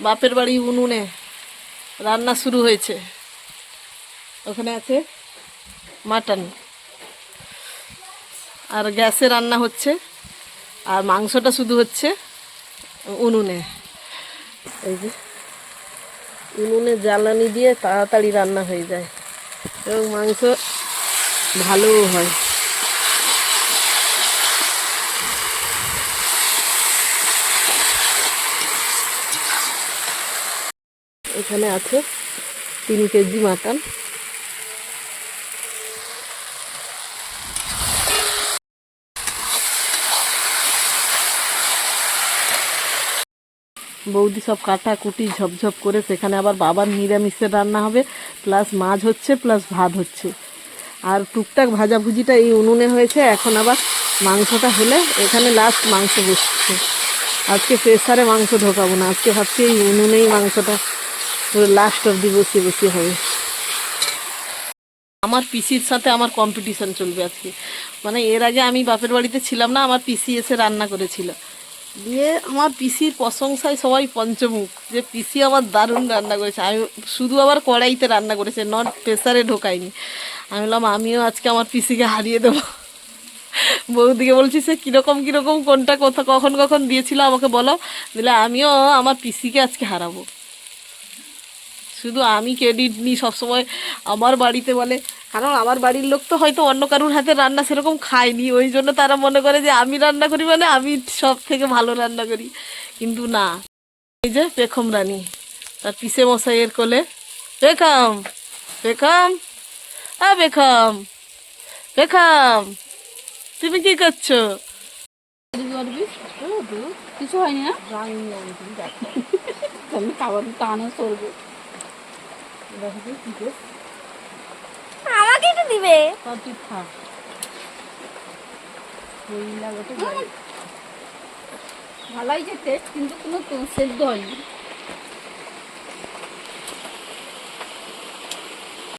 বাপের বাড়ি উনুনে রান্না শুরু হয়েছে। ওখানে আছে মাটন। আর গ্যাসে রান্না হচ্ছে, আর মাংসটা শুধু হচ্ছে উনুনে। এই যে, উনুনে জ্বালানি দিয়ে তাড়াতাড়ি রান্না হয়ে যায়। এবং মাংস ভালোও হয়। এখানে আছে তিন কেজি মাটন। বৌদি সব কাটা কুটি ঝপঝপ করে সেখানে আবার বাবার নিরামিষের রান্না হবে, প্লাস মাছ হচ্ছে, প্লাস ভাত হচ্ছে। আর টুকটাক ভাজাভুজিটা এই উনুনে হয়েছে, এখন আবার মাংসটা হলে এখানে লাস্ট মাংস বসছে। আজকে প্রেসারে মাংস ঢোকাবো না, আজকে ভাবছি এই উনুনেই মাংসটা পুরো লাস্ট অবধি বসিয়ে বসিয়ে হবে। আমার পিসির সাথে আমার কম্পিটিশন চলবে আজকে। মানে এর আগে আমি বাপের বাড়িতে ছিলাম না, আমার পিসি এসে রান্না করেছিল। দিয়ে আমার পিসির প্রশংসায় সবাই পঞ্চমুখ, যে পিসি আমার দারুণ রান্না করেছে। আমি শুধু আবার কড়াইতে রান্না করেছে নট প্রেসারে ঢোকায়নি। আমি বললাম, আমিও আজকে আমার পিসিকে হারিয়ে দেবো। বৌদিকে বলছি, সে কীরকম কীরকম, কোনটা, কোথা, কখন কখন দিয়েছিল আমাকে বলো। দিলে আমিও আমার পিসিকে আজকে হারাবো। শুধু আমি ক্রেডিট নিই সবসময় আমার বাড়িতে বলে। কারণ আমার বাড়ির লোক তো হয়তো অন্য কারুর হাতে রান্না সেরকম খায়নি ওই জন্য তারা মনে করে যে আমি রান্না করি মানে আমি সব থেকে ভালো রান্না করি। কিন্তু না এই যে পেখম রানী তার পিসে মশাইয়ের কোলে পেখম পেখম আ বেখাম পেখম তুমি কি করছ? কিছু হয়নি না? আমি খাবার কি আমাকে একটু দিবে? সব ঠিক থাক। ভালোই যে টেস্ট কিন্তু কোনো সেদ্ধ হয়নি।